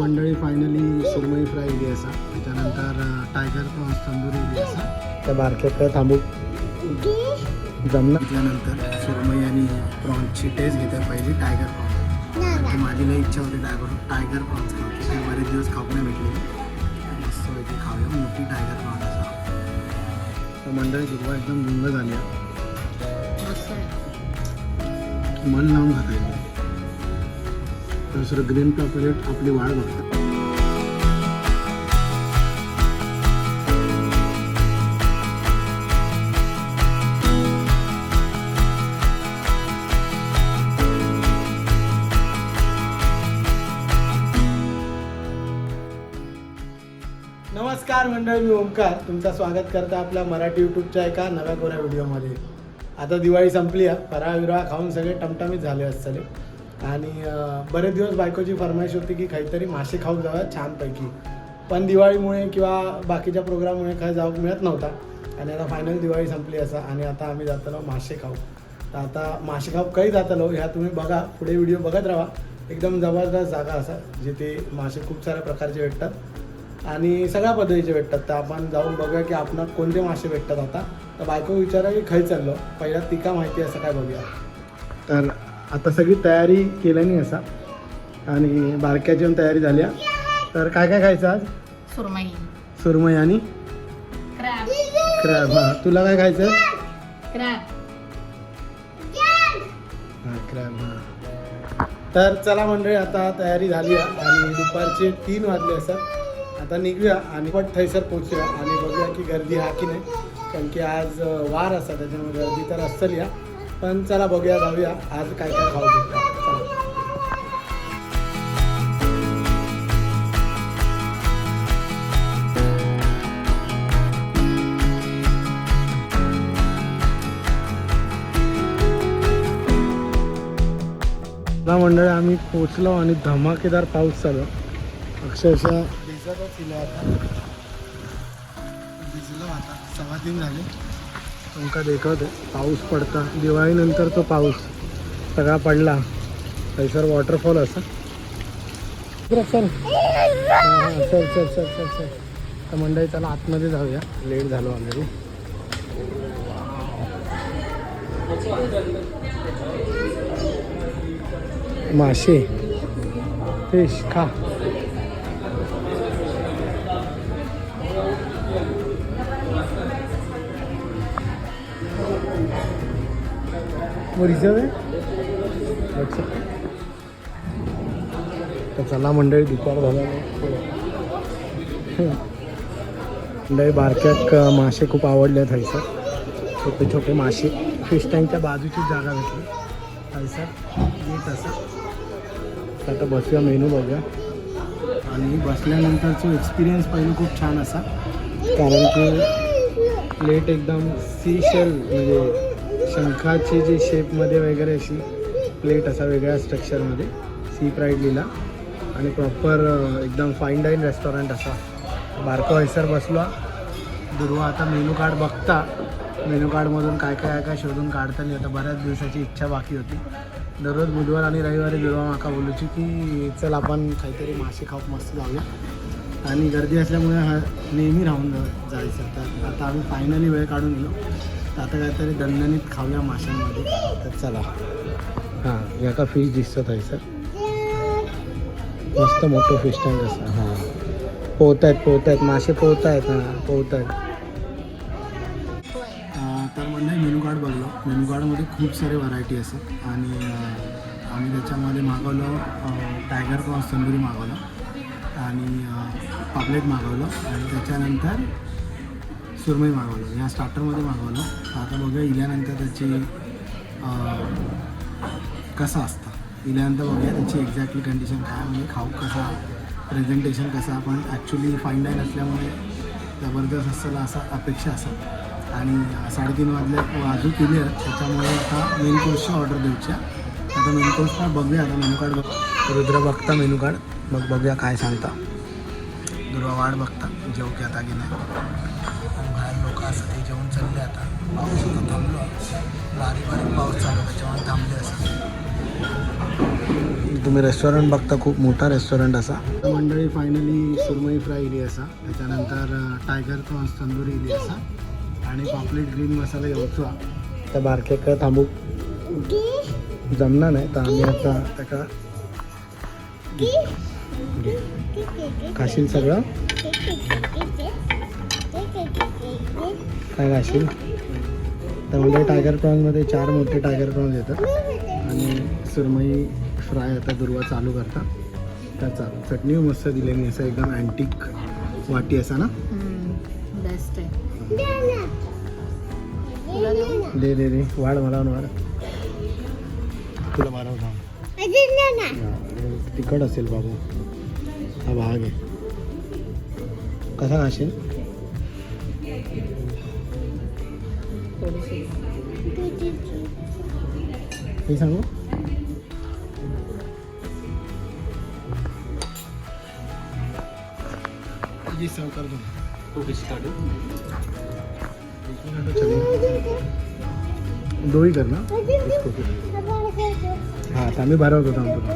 मंडळी फायनली सुरमई फ्राय इली असा. त्याच्यानंतर टायगर प्रॉन्स तंदुरी इली असा. त्या बारक्याकडे थांबू जमणार त्यानंतर सुरमई आणि प्रॉन्सची टेस्ट घेते पहिली टायगर प्रॉन्स माझी लई इच्छा होती टायगर टायगर प्रॉन्स ते बरेच दिवस खाऊ नाही भेटले. मस्तपैकी खाऊया. मोठी टायगर प्रॉन्स असा. तर मंडळी दुर्वा एकदम गुंग झाली. मन लावून खाता येईल दुसरं ग्रीन प्लेट आपली वाढ बघतात नमस्कार मंडळी मी ओमकार. तुमचं स्वागत करतो आपल्या मराठी यूट्यूबच्या एका नव्या कोऱ्या व्हिडिओमध्ये. आता दिवाळी संपली आहे. फराळ विराळ खाऊन सगळे टमटमीत झाले असतले. आणि बरेच दिवस बायकोची फरमाईश होती की काहीतरी मासे खाऊ जाऊया छानपैकी. पण दिवाळीमुळे किंवा बाकीच्या प्रोग्राममुळे काय जाऊ मिळत नव्हता. आणि आता फायनल दिवाळी संपली असा आणि आता आम्ही जातलो मासे खाऊ. तर आता मासे खाऊ काही जातलो ह्या तुम्ही बघा पुढे व्हिडिओ बघत राहा. एकदम जबरदस्त जागा असा जिथे मासे खूप साऱ्या प्रकारचे भेटतात आणि सगळ्या पद्धतीचे भेटतात. तर आपण जाऊन बघूया की आपण कोणते मासे भेटतात आता. तर बायको विचारा की खाई चाललो पहिला तिका माहिती असं काय बघूया. तर आता सगळी तयारी केल्याने असा. आणि बारक्याची पण तयारी झाली. तर काय काय खायचं आज? सुरमई. सुरमई आणि क्रॅब. हां तुला काय खायचं? क्रॅब. हां क्रॅब हां. तर चला मंडळी आता तयारी झाली आहे. आणि दुपारचे तीन वाजले असतात आता निघूया आणि पण थैसर पोचूया आणि बघूया की गर्दी हा की नाही. कारण की आज वार असा त्याच्यामुळे गर्दी तर असतली या पण चला बघूया जाऊया. आज काय काय खाऊ भेटतं चला. मंडळी आम्ही पोचलो आणि धमाकेदार पाऊस चालू. अक्षरशः भिजतच आता. भिजलो आता. सव्वा तीन झाले. तुमका देखत पाऊस पडता. दिवाळीनंतर तो पाऊस सगळा पडला. थैसर वॉटरफॉल असा. बरं, चल. हां सर चल चल चल चल चल. तर मंडळी त्याला आतमध्ये जाऊया. लेट झालो ऑलरेडी मासे फिश खा. वो रिझर्व आहे तर चला मंडळी दुपार झाला. मंडळी बारक्यात मासे खूप आवडले आहेत छोटे छोटे मासे. फिश टँकच्या बाजूचीच जागा भेटली हयसर येत असं. तर आता बसूया मेनू बघूया. आणि बसल्यानंतरचा एक्सपिरियन्स पहिलं खूप छान असा. कारण की प्लेट एकदम सी शेल म्हणजे शंखाची जी शेपमध्ये वगैरे अशी प्लेट असा वेगळ्या स्ट्रक्चरमध्ये सी प्राईड लिहिला आणि प्रॉपर एकदम फाईन डाईन रेस्टॉरंट असा. बारको हैसर बसलो. दुर्वा आता मेनू कार्ड बघता. मेनू कार्डमधून काय काय काय शोधून शोधून काढताना आता बऱ्याच दिवसाची इच्छा बाकी होती. दररोज बुधवार आणि रविवारी दुर्वा माका बोलूची की चल आपण काहीतरी मासे खाऊ मस्त जाऊया. आणि गर्दी असल्यामुळे हा नेहमी राहून जायचं. तर आता आम्ही फायनली वेळ काढून गेलो. आता काहीतरी दणदणीत खाऊया माशांमध्ये. तर चला. हां याका फिश दिसत आहे सर मस्त मोठं फिश टँक असं. हां. पोहत आहेत पोहत आहेत मासे पोहत आहेत हां पोहत आहेत तर म्हणजे मेनू कार्ड बघलो. मेनू कार्डमध्ये खूप सारे व्हरायटी असतात. आणि आम्ही त्याच्यामध्ये मागवलं टायगर प्रॉन्स तंदुरी मागवलं. आणि पापलेट मागवलं. आणि त्याच्यानंतर सुरमई मागवलं ह्या स्टार्टरमध्ये मागवलं. आता बघूया इल्यानंतर त्याची कसं असतं. इल्यानंतर बघूया त्याची एक्झॅक्टली कंडिशन काय म्हणजे खाऊ कसा प्रेझेंटेशन कसं आपण ॲक्च्युली फाईन डाईन असल्यामुळे जबरदस्त असेल असा अपेक्षा असतात आणि साडेतीन वाजल्या वाजू केली आहेत त्याच्यामुळे आता मेन कोर्सची ऑर्डर देऊच्या आता मेन कोर्स पण बघूया आता मेनू कार्ड बघ रुद्र बघता मेनू कार्ड मग बघूया काय सांगता. दुर्वा वाढ बघता जेव की आता की नाही ते जेवण चालले आता पाऊस होता थांबलो बारीक बारीक पाऊस चालू त्याच्यामुळे थांबले असं तुम्ही रेस्टॉरंट बघता खूप मोठा रेस्टॉरंट असा मंडळी फायनली सुरमई फ्राय इली असा त्याच्यानंतर टायगर प्रॉन्स तंदुरी इली असा आणि पॉपलेट ग्रीन मसाला येऊचो त्या बारकेक थांबू जमणार नाही तर आम्ही आता त्याका खाशील सगळं काय खाशील तर म्हणजे टायगर प्रॉन्समध्ये चार मोठे टायगर प्रॉन्स येतात. आणि सुरमई फ्राय आता दुर्वा चालू करता तर चालू. चटणी मस्त दिली मी. असं एकदम अँटिक वाटी असा ना? बेस्ट आहे? दे दे दे. वाढ मला वाढ. तुला होता तिखट असेल बाबू. हा भाग आहे. कसा खाशील थोडीशी. हे सांगू? जी सर्व कर दो दो ही करना इसको फिर। हाँ आम्ही भरवत होतो तुला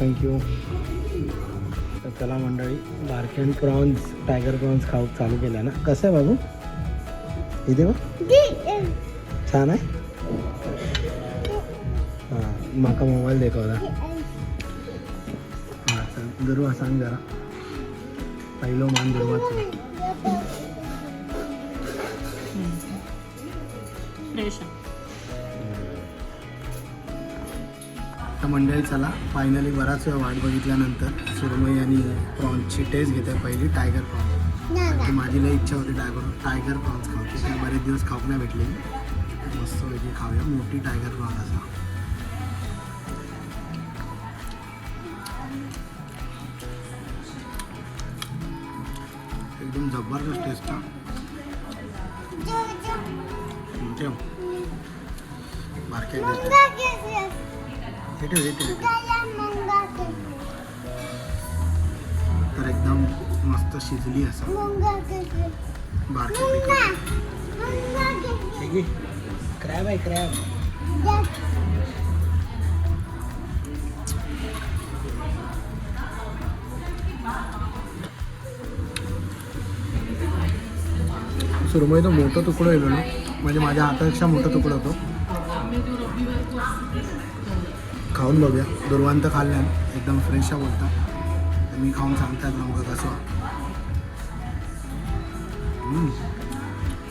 थँक्यू तर चला मंडळी बारकेन प्रॉन्स टायगर प्रॉन्स खाऊ चालू केलं ना. कसं आहे बाबू? इथे बघ. छान आहे? हां माका मोबाईल दाखवला हां चल दुर्वा सांग जरा. पहिलो मान दुर्वाचं. तर मंडळी चला. फायनली बराच वेळ वाट बघितल्यानंतर सुरमई आणि प्रॉन्सची टेस्ट घेते पहिली टायगर प्रॉन्स ती माझी लई इच्छा होती टायगर टायगर प्रॉन्स खाऊची ती बरेच दिवस खाऊक नाही भेटली. मस्त वेगळी खाऊया. मोठी टायगर प्रॉन्स असा. एकदम जबरदस्त टेस्ट हा. ठेव. बारक्या हे ठेव हे ठेव. तर एकदम मस्त शिजली असं. बारक्या क्रॅब आहे क्रॅब. सुरमई तो मोठं तुकडं येलो ना? म्हणजे माझ्या हातापेक्षा मोठा तुकडा होतो. खाऊन बघूया. दुर्वांत खाल्ल्यान एकदम फ्रेश आहे बोलता. तर मी खाऊन सांगतात नेमकं कसं.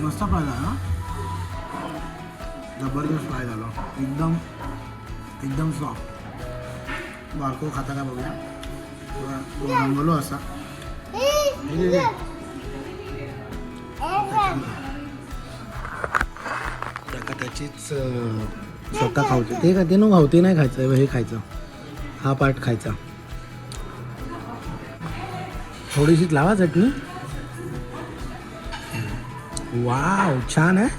मस्त फ्राय झाला जबरदस्त फ्राय झाला. एकदम एकदम सॉफ्ट बारको खाता का बघूया. रंगलो असा. त्याचीच स्वतः खाऊची. ते का ते नको खाऊ ते नाही खायचं हे खायचं. हा पार्ट खायचा. थोडीशीच लावा चटणी. वाव छान आहे.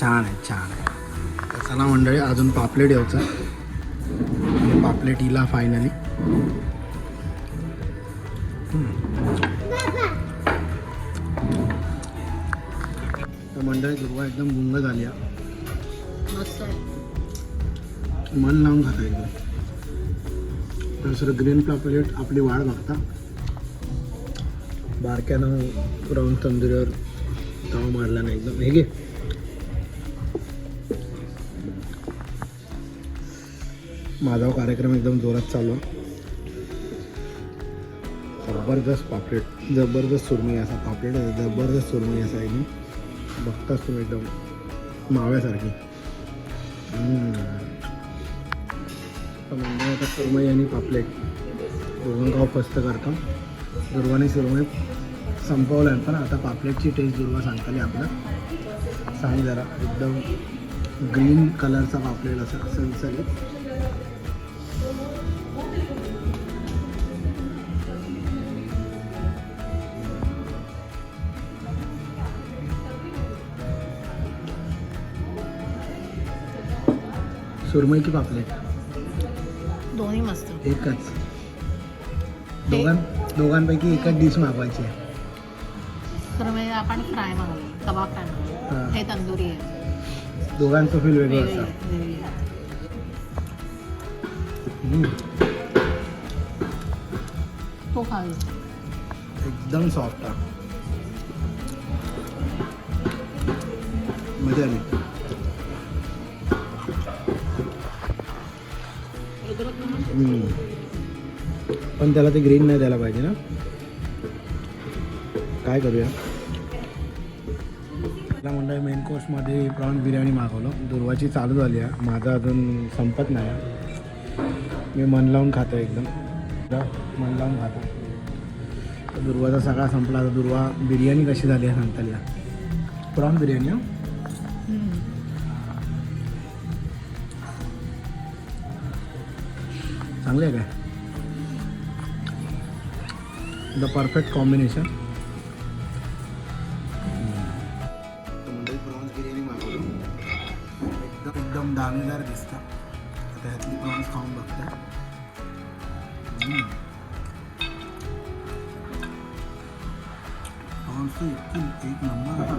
छान आहे छान आहे. चला मंडळी अजून पापलेट यायचं. पापलेट इला फायनली तर मंडळी दुर्वा एकदम गुंग झाली आहे. मस्त आहे मन लावून खाता एकदम दुसरं ग्रीन पापलेट आपली वाढ बघता. बारक्यानं राऊंड तंदुरीवर तवा मारला नाही एकदम. हे घे. माझा कार्यक्रम एकदम जोरात चालू. आहे जबरदस्त पापलेट जबरदस्त सुरमई असा पापलेट जबरदस्त सुरमई असा एकदम. बघताच तुम्ही एकदम माव्यासारखी. म्हणजे आता सुरमई आणि पापलेट. दुर्गाव फस्त करतो. दुर्वाने सुरमई संपवलं आहे पण आता पापलेटची टेस्ट दुर्वा सांगताली आपलं. सांग जरा. एकदम ग्रीन कलरचा पापलेट असं सलसलीत सुरमई की पापलेट? दोन्ही मस्त. एकच. दोघां दोघांपैकी एकच डिश मागवायची आहे. मग आपण फ्राय मागवलं कबाब फ्राय मागवलं हां. तंदुरी आहे. दोघांचं फील वेगळं असतं. तो खावी एकदम सॉफ्ट आहे. मजा आली. पण त्याला ते ग्रीन नाही द्यायला पाहिजे ना. काय करूया? मला मंडळी मेन कोर्समध्ये प्रॉन बिर्याणी मागवलं. दुर्वाची चालू झाली आहे. माझा अजून संपत नाही. आहे. मी मन लावून खातो एकदम. मन लावून खातो. दुर्वाचा सगळा संपला. आता दुर्वा बिर्याणी कशी झाली आहे सांगता प्रॉन बिर्याणी चांगले आहे काय? The perfect combination prawns biryani मागवली. एकदम एकदम दाणेदार दिसतं. आता ह्यातली प्रॉन्स खाऊन बघते. प्रॉन्स इतकी एक नंबर आहे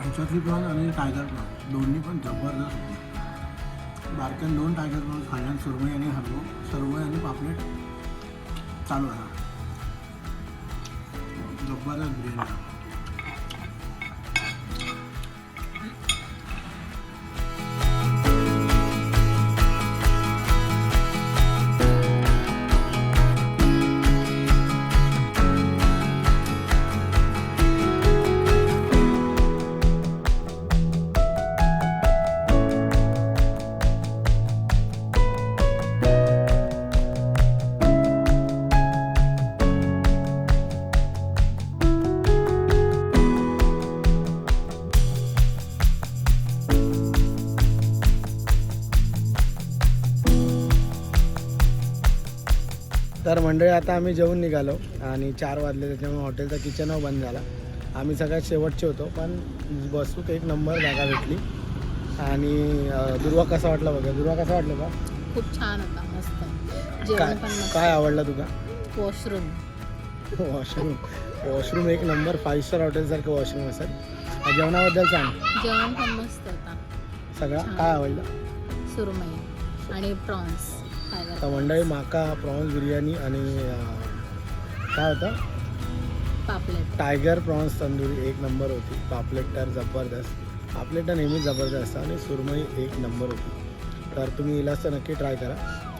ह्याच्यातली प्रॉन्स आणि टायगर प्रॉन्स दोन्ही पण जबरदस्त. होती बारक्यान दोन टायगर म्हणून खाल्ल्यान सुरमई आणि हलवो सुरमई आणि पापलेट चालू आहे जब्बारच बिर्याणी. मंडळी आता आम्ही जेवून निघालो आणि चार वाजले त्याच्यामुळे हॉटेलचा किचन बंद झाला. आम्ही सगळ्यात शेवटचे होतो पण बसूत एक नंबर जागा भेटली. आणि दुर्वा कसा वाटला बघा दुर्वा कसा वाटला का खूप छान होता मस्त. काय काय आवडलं तुका वॉशरूम. वॉशरूम. वॉशरूम एक नंबर फाईव्ह स्टार हॉटेलसारखं वॉशरूम असेल. जेवणाबद्दल सांग. जेवण पण मस्त होता. सगळं. काय आवडलं? सुरमई आणि प्रॉन्स तर मंडळी माका प्रॉन्स बिर्याणी आणि काय होतं? पापलेट. टायगर प्रॉन्स तंदुरी एक नंबर होती. पापलेट तर जबरदस्त. पापलेट तर नेहमीच जबरदस्त असतं आणि सुरमई एक नंबर होती. तर तुम्ही इलाज तर नक्की ट्राय करा.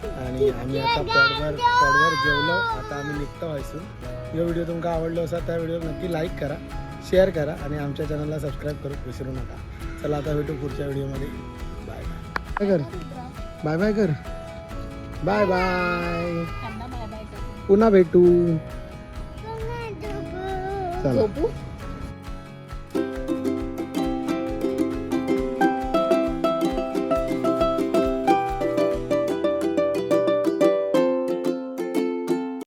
आणि आम्ही आता पॉडवर पॉडवर जेवलो. आता आम्ही निघतो व्हायसून जो व्हिडिओ तुमका आवडलो असा त्या व्हिडिओ नक्की लाईक करा शेअर करा आणि आमच्या चॅनलला सबस्क्राईब करू विसरू नका. चला आता भेटू पुढच्या व्हिडिओमध्ये. बाय बाय कर. बाय बाय कर. बाय बाय पुन्हा भेटू चला झोपू